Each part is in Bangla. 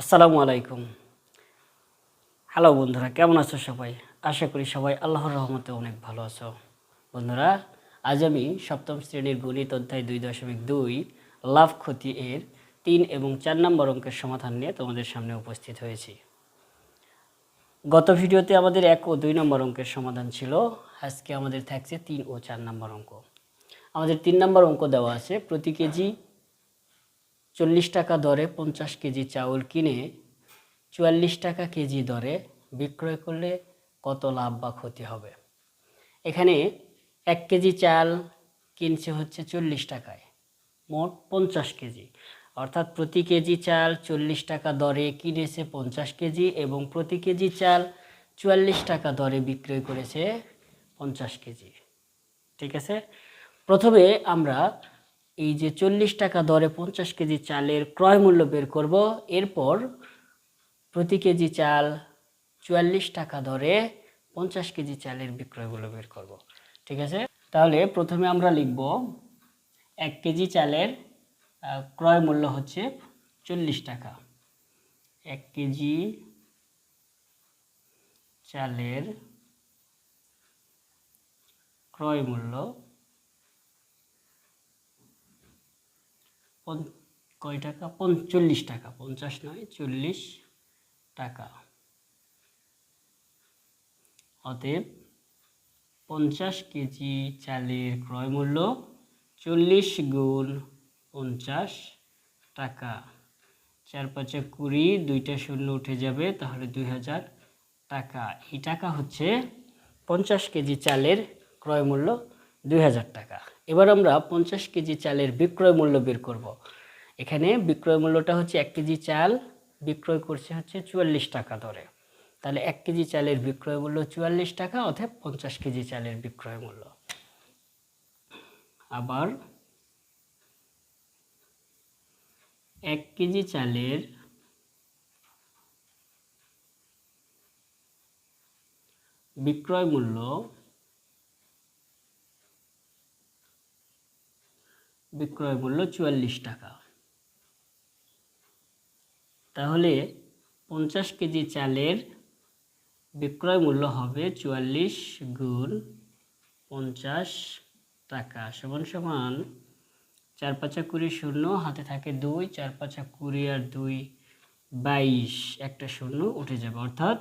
আসসালামু আলাইকুম। হ্যালো বন্ধুরা, কেমন আছো সবাই? আশা করি সবাই আল্লাহর রহমতে অনেক ভালো আছো। বন্ধুরা, আজ আমি সপ্তম শ্রেণির গণিত অধ্যায় দুই দশমিক দুই, লাভ ক্ষতি এর তিন এবং চার নম্বর অঙ্কের সমাধান নিয়ে তোমাদের সামনে উপস্থিত হয়েছি। গত ভিডিওতে আমাদের এক ও দুই নম্বর অঙ্কের সমাধান ছিল, আজকে আমাদের থাকছে তিন ও চার নম্বর অঙ্ক। আমাদের তিন নম্বর অঙ্ক দেওয়া আছে, প্রতি কেজি চল্লিশ টাকা দরে পঞ্চাশ কেজি চাউল কিনে চুয়াল্লিশ টাকা কেজি দরে বিক্রয় করলে কত লাভ বা ক্ষতি হবে? এখানে এক কেজি চাল কিনছে হচ্ছে চল্লিশ টাকায়, মোট পঞ্চাশ কেজি। অর্থাৎ প্রতি কেজি চাল চল্লিশ টাকা দরে কিনেছে পঞ্চাশ কেজি এবং প্রতি কেজি চাল চুয়াল্লিশ টাকা দরে বিক্রয় করেছে পঞ্চাশ কেজি। ঠিক আছে? প্রথমে আমরা এই যে চল্লিশ টাকা দরে পঞ্চাশ কেজি চালের ক্রয় মূল্য বের করব, এরপর প্রতি কেজি চাল চুয়াল্লিশ টাকা দরে পঞ্চাশ কেজি চালের বিক্রয় মূল্য বের করব। ঠিক আছে? তাহলে প্রথমে আমরা লিখব এক কেজি চালের ক্রয় মূল্য হচ্ছে চল্লিশ টাকা। এক কেজি চালের ক্রয় মূল্য কয় টাকা? পঞ্চল্লিশ টাকা। পঞ্চাশ নয়, চল্লিশ টাকা। অতএব পঞ্চাশ কেজি চালের ক্রয় মূল্য চল্লিশ গুণ পঞ্চাশ টাকা। চার পাঁচে কুড়ি, দুইটা শূন্য উঠে যাবে, তাহলে দুই হাজার টাকা। এই টাকা হচ্ছে পঞ্চাশ কেজি চালের ক্রয় মূল্য দুই হাজার টাকা। এবার আমরা পঞ্চাশ কেজি চালের বিক্রয় মূল্য বের করব। এখানে বিক্রয় মূল্যটা হচ্ছে এক কেজি চাল, বিক্রয় করছে হচ্ছে চুয়াল্লিশ টাকা দরে। তাহলে এক কেজি চালের বিক্রয় মূল্য চুয়াল্লিশ টাকা অর্থাৎ পঞ্চাশ কেজি চালের বিক্রয় মূল্য। আবার এক কেজি চালের বিক্রয় মূল্য বিক্রয় মূল্য চুয়াল্লিশ টাকা। তাহলে পঞ্চাশ কেজি চালের বিক্রয় মূল্য হবে চুয়াল্লিশ গুণ পঞ্চাশ টাকা সমান সমান চার পাঁচা কুড়ি শূন্য, হাতে থাকে দুই, চার পাঁচা কুড়ি আর দুই বাইশ, একটা শূন্য উঠে যাবে, অর্থাৎ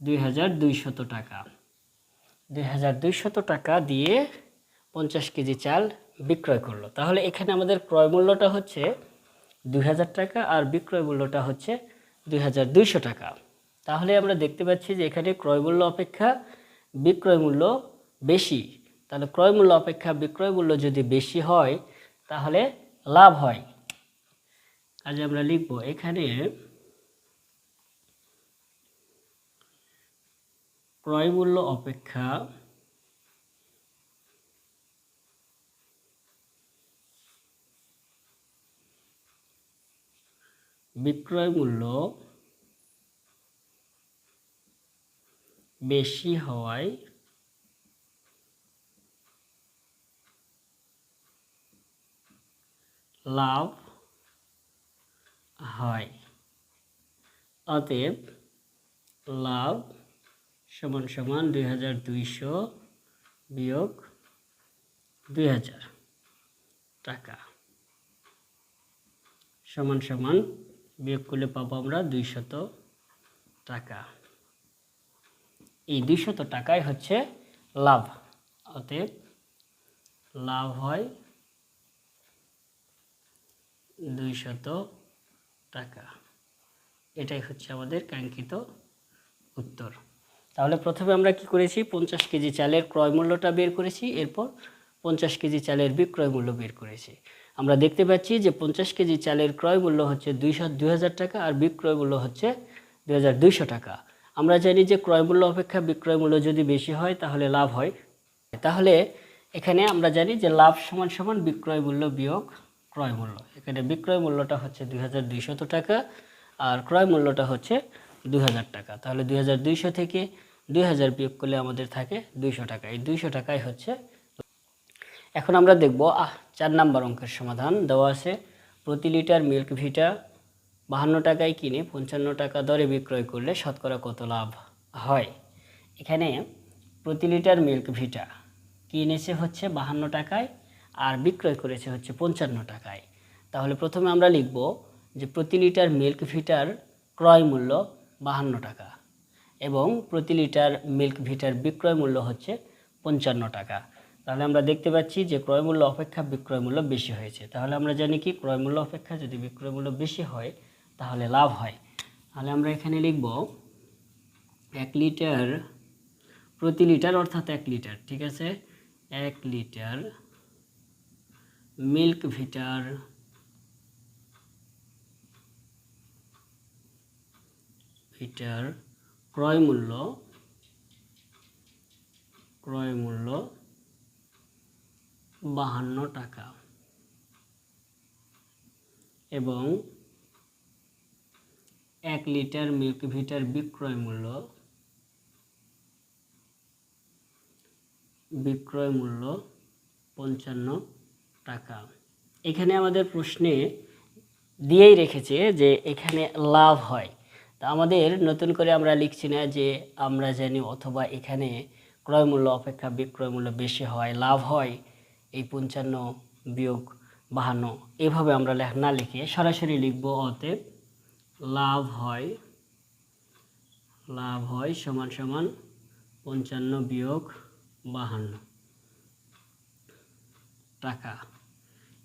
দুই হাজার দুইশত টাকা। দুই হাজার দুইশত টাকা দিয়ে পঞ্চাশ কেজি চাল বিক্রয় করল। তাহলে এখানে আমাদের ক্রয় মূল্যটা হচ্ছে দুই হাজার টাকা আর বিক্রয় মূল্যটা হচ্ছে দুই হাজার দুইশো টাকা। তাহলে আমরা দেখতে পাচ্ছি যে এখানে ক্রয় মূল্য অপেক্ষা বিক্রয় মূল্য বেশি। তাহলে ক্রয় মূল্য অপেক্ষা বিক্রয় মূল্য যদি বেশি হয়, তাহলে লাভ হয়। আজ আমরা লিখব এখানে ক্রয় মূল্য অপেক্ষা বিক্রয় মূল্য বেশি হওয়ায় লাভ হয়। অতএব লাভ সমান সমান দুই হাজার দুইশো বিয়োগ দুই হাজার টাকা। সমান সমান বিয়োগ করলে পাবো আমরা দুইশত টাকা। এই দুইশত টাকাই হচ্ছে লাভ। অতএব লাভ হয় দুইশত টাকা। এটাই হচ্ছে আমাদের কাঙ্ক্ষিত উত্তর। তাহলে প্রথমে আমরা কি করেছি? পঞ্চাশ কেজি চালের ক্রয় মূল্যটা বের করেছি। এরপর পঞ্চাশ কেজি চালের বিক্রয় মূল্য বের করেছি। আমরা দেখতে পাচ্ছি যে পঞ্চাশ কেজি চালের ক্রয় মূল্য হচ্ছে দুইশো দুই টাকা আর বিক্রয় মূল্য হচ্ছে দুই হাজার দুইশো টাকা। আমরা জানি যে ক্রয় মূল্য অপেক্ষা বিক্রয় মূল্য যদি বেশি হয় তাহলে লাভ হয়। তাহলে এখানে আমরা জানি যে লাভ সমান সমান বিক্রয় মূল্য বিয়োগ ক্রয় মূল্য। এখানে বিক্রয় মূল্যটা হচ্ছে দুই টাকা আর ক্রয় মূল্যটা হচ্ছে দুই হাজার টাকা। তাহলে দুই হাজার দুইশো থেকে দুই হাজার বিয়োগ করলে আমাদের থাকে দুইশো টাকা। এই দুইশো টাকাই হচ্ছে। এখন আমরা দেখব চার নাম্বার অঙ্কের সমাধান দেওয়া আছে। প্রতি লিটার মিল্ক ভিটা বাহান্ন টাকায় কিনে পঞ্চান্ন টাকা দরে বিক্রয় করলে শতকরা কত লাভ হয়? এখানে প্রতি লিটার মিল্ক ভিটা কিনেছে হচ্ছে বাহান্ন টাকায় আর বিক্রয় করেছে হচ্ছে পঞ্চান্ন টাকায়। তাহলে প্রথমে আমরা লিখব যে প্রতি লিটার মিল্ক ভিটার ক্রয় মূল্য বাহান্ন টাকা এবং প্রতি লিটার মিল্ক ভিটার বিক্রয় মূল্য হচ্ছে পঞ্চান্ন টাকা। তাহলে আমরা দেখতে পাচ্ছি যে ক্রয় মূল্য অপেক্ষা বিক্রয় মূল্য বেশি হয়েছে। তাহলে আমরা জানি কি? ক্রয় মূল্য অপেক্ষা যদি বিক্রয় মূল্য বেশি হয়, তাহলে লাভ হয়। তাহলে আমরা এখানে লিখব এক লিটার প্রতি লিটার, অর্থাৎ এক লিটার, ঠিক আছে? এক লিটার মিল্ক ভিটার ভিটার ক্রয় মূল্য ক্রয় মূল্য বাহান্ন টাকা। এবং এক লিটার মিল্ক ভিটার বিক্রয় মূল্য বিক্রয় মূল্য পঞ্চান্ন টাকা। এখানে আমাদের প্রশ্নে দিয়েই রেখেছে যে এখানে লাভ হয়। তা আমাদের নতুন করে আমরা লিখছি না যে আমরা জানি অথবা এখানে ক্রয় মূল্য অপেক্ষা বিক্রয় মূল্য বেশি হয়, লাভ হয়। এই পঞ্চান্ন বিয়োগ বাহান্ন, এভাবে আমরা লেখ না লিখে সরাসরি লিখব অতএব লাভ হয় লাভ হয় সমান সমান পঞ্চান্ন বিয়োগ বাহান্ন টাকা।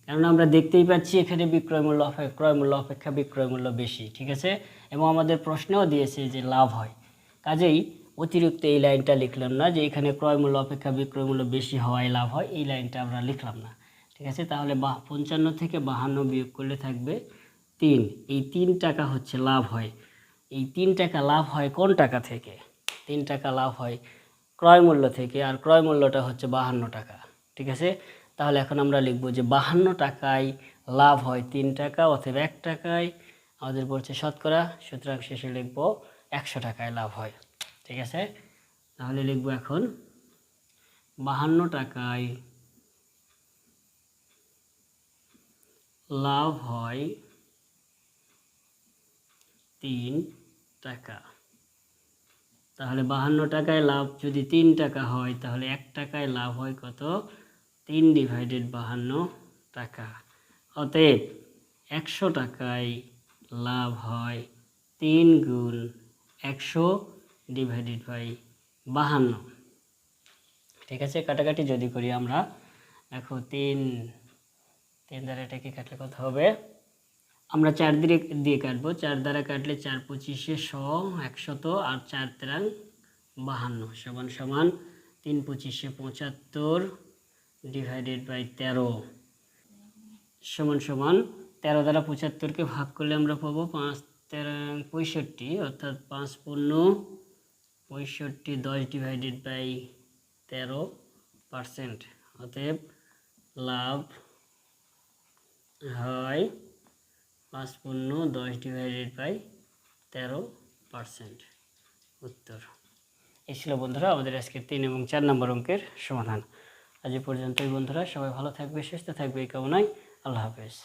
কেননা আমরা দেখতেই পাচ্ছি এখানে বিক্রয় মূল্য অপে- ক্রয় মূল্য অপেক্ষা বিক্রয় মূল্য বেশি, ঠিক আছে? এবং আমাদের প্রশ্নেও দিয়েছে যে লাভ হয়। কাজেই অতিরিক্ত এই লাইনটা লিখলাম না যে এখানে ক্রয় মূল্য, অপেক্ষা বিক্রয় মূল্য বেশি হওয়ায় লাভ হয়, এই লাইনটা আমরা লিখলাম না। ঠিক আছে? তাহলে বা পঞ্চান্ন থেকে বাহান্ন বিয়োগ করলে থাকবে তিন। এই তিন টাকা হচ্ছে লাভ হয়। এই তিন টাকা লাভ হয় কোন টাকা থেকে? তিন টাকা লাভ হয় ক্রয় মূল্য থেকে, আর ক্রয় মূল্যটা হচ্ছে বাহান্ন টাকা। ঠিক আছে? তাহলে এখন আমরা লিখব যে বাহান্ন টাকায় লাভ হয় তিন টাকা অথবা এক টাকায় আমাদের পড়ছে শতকরা, সুতরাং শেষে লিখব একশো টাকায় লাভ হয়। ঠিক আছে? তাহলে লিখব এখন বাহান্ন টাকায় লাভ হয় তিন টাকা। তাহলে বাহান্ন টাকায় লাভ যদি তিন টাকা হয়, তাহলে এক টাকায় লাভ হয় কত? তিন ডিভাইডেড বাহান্ন টাকা। অতএব একশো টাকায় লাভ হয় তিন গুণ একশো ডিভাইডেড বাই বাহান্ন। ঠিক আছে? কাটাকাটি যদি করি আমরা, দেখো তিন তিন দ্বারা এটাকে কাটলে কত হবে? আমরা চার দিয়ে দিয়ে কাটবো। চার দ্বারা কাটলে চার পঁচিশে শ একশত, আর চার তেরাং বাহান্ন। সমান সমান তিন পঁচিশে পঁচাত্তর ডিভাইডেড বাই তেরো। সমান সমান তেরো দ্বারা পঁচাত্তরকে ভাগ করলে আমরা পাবো পাঁচ তেরো পঁয়ষট্টি, অর্থাৎ পাঁচ পূর্ণ পঁয়ষট্টি দশ ডিভাইডেড বাই তেরো পার্সেন্ট অতএব লাভ হয় পাঁচ পূর্ণ দশ ডিভাইডেড বাই তেরো পার্সেন্ট উত্তর। এই ছিল বন্ধুরা আমাদের আজকের তিন এবং চার নম্বর অঙ্কের সমাধান। আজ পর্যন্তই বন্ধুরা, সবাই ভালো থাকবে, সুস্থ থাকবে এই কামনায়। আল্লাহ হাফেজ।